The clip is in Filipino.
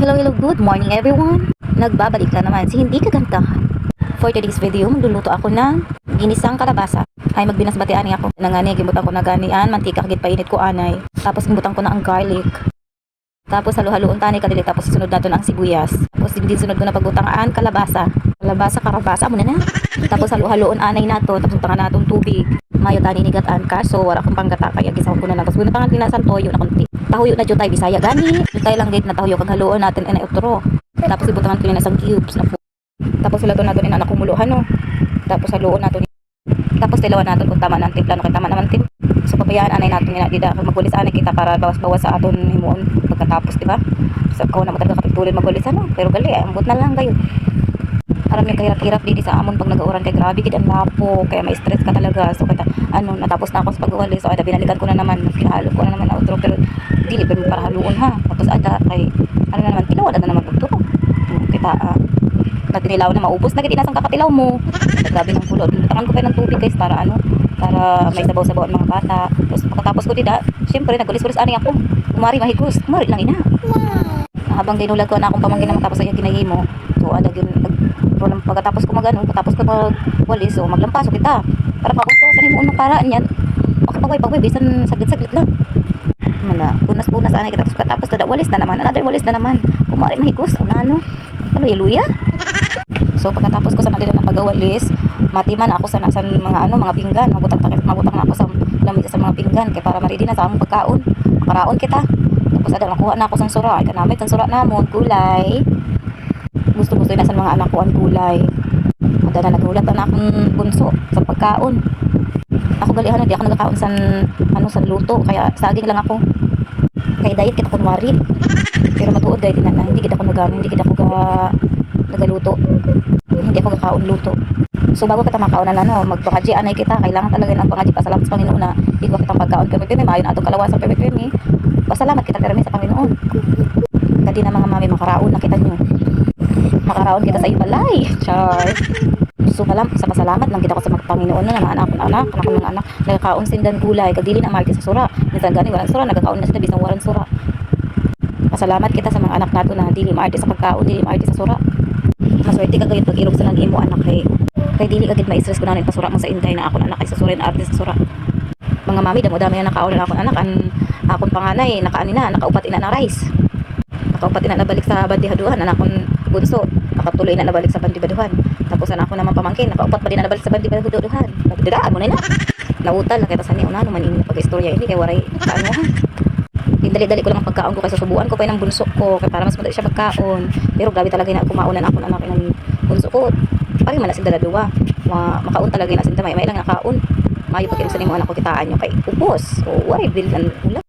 Hello, hello, good morning everyone. Nagbabalik na naman si Hindi Kagandahan. For today's video, magluluto ako ng ginisang kalabasa. Ay magbinasbati ani ako. Nangani, gimutan ko na ganian, mantika kagit painit ko anay. Tapos gimutan ko na ang garlic. Tapos halo-haloon tani kadili tapos sunod nato na ang sibuyas. Tapos din sunod ko na pagutangaan kalabasa. Kalabasa karabasa mo na. Tapos halo-haloon anay nato tapos utangan natong tubig. Mayo tani nigataan ka so wala akong panggata kaya gisaw ko na lang. Tapos gunatangan tinasan toyo na konti. Tahuyo na jutay bisaya gani. Jutay lang gate na tahuyo kag haloon natin ina utro. Tapos ibutangan ko na sang cubes na po. Tapos sila to nato ina nakumuluhan no. Tapos haloon nato tapos tilawan natin kung tama ang timpla no kay tama naman tim. So pabayaan anay natin nga dida kag magulis anay kita para bawas-bawas sa aton himuon pagkatapos di ba? So ko na mo talaga kapituloy magulis ano pero gali ambot na lang kayo. Aram ni kahirap-hirap di sa amon pag nag-uuran kay grabe gid ang lapo kaya may stress ka talaga. So kata ano natapos na ako sa pag-uwalis so ada binalikan ko na naman pinahalo ko na naman na outro pero dili pero para haluon ha. Tapos ada kay ano na naman tinawad na naman pagturo. Kita ah, na tinilaw na maubos na gid inasang kakatilaw mo. Grabe ng pulo. Tangan ko pa ng tubig guys para ano para may sabaw-sabaw ang mga bata. Tapos pagkatapos ko dida, syempre nagulis-gulis ani ako. Kumari mahigos, kumari lang ina. Habang dinulag ko na akong pamangkin na matapos ay ginahimo. So ada gyud pagkatapos ko magano, pagkatapos ko mag walis so maglampaso kita. Para pauso sa himuon ng paraan niyan. Makapagway-pagway bisan saglit-saglit lang. Mana, punas-punas anay kita tapos kada walis na naman, another walis na naman. Kumari mahigos, una ano. Haleluya. So pagkatapos ko sa nalila ng pagawalis, matiman ako sa nasan mga ano, mga pinggan, mabutang mabutang na ako sa lamig sa mga pinggan kay para maridi na sa among pagkaon. Makaraon kita. Tapos ada nakuha na ako sang sura, ay kanamit ang sura namon, kulay. Gusto-gusto na mga anak ko ang kulay. Ada na nagulat na akong bunso sa pagkaon. Ako galihan di ako nagkakaon sa ano sa luto kaya saging lang ako. Kay diet kita kunwari. Pero matuod dahil na, na hindi kita ko nagano, hindi kita ko ga nagaluto. Hindi ako gakaon luto. So bago kita makaon na ano, magpakaji anay kita, kailangan talaga ng pangaji pasalamat sa Panginoon na igwa kitang pagkaon kami pimi, mayon atong kalawasan kami pimi. Pasalamat kita pirmi sa Panginoon. Kadi na mga mami makaraon nakita nyo. Makaraon kita sa ibalay. Char. So malam sa pasalamat lang kita ko sa mga Panginoon na mga anak anak, anak ng anak, nagakaon sindan gulay, kag dili na marti sa sura. Minsan gani walang sura, nagakaon na sila bisang walang sura. Pasalamat kita sa mga anak nato na dili maarte sa pagkaon, dili maarte sa sura. Maswerte ka gayud pag ilog sa nang anak kay kay dili ka gid ma-stress kunanin pasura mo sa inday na ako na anak kay sa sura na arte sa sura. Mga mami damo dami na nakaon na ako anak an akon panganay nakaani na nakaupat ina na rice. Nakaupat ina na balik sa bandihaduhan anak kon bunso nakatuloy na nabalik sa bandibaduhan. Tapos ana ako naman pamangkin nakaupat pa din na nabalik sa bandibaduhan. Nagdidaan mo na na. Nautal na kita sa ni una naman ini pag-istorya ini kay waray kaano ha. Dali-dali ko lang ang pagkaon ko kasi subuan ko pa ng bunso ko kaya para mas madali siya magkaon. Pero grabe talaga na kumaunan ako ng anak ng bunso ko. Pari man na sila dalawa. Ma makaon talaga na sila may may lang nakaon. Mayo pa kini sa nimo anak ko kitaan nyo kay ubos. O wari bilan ulam.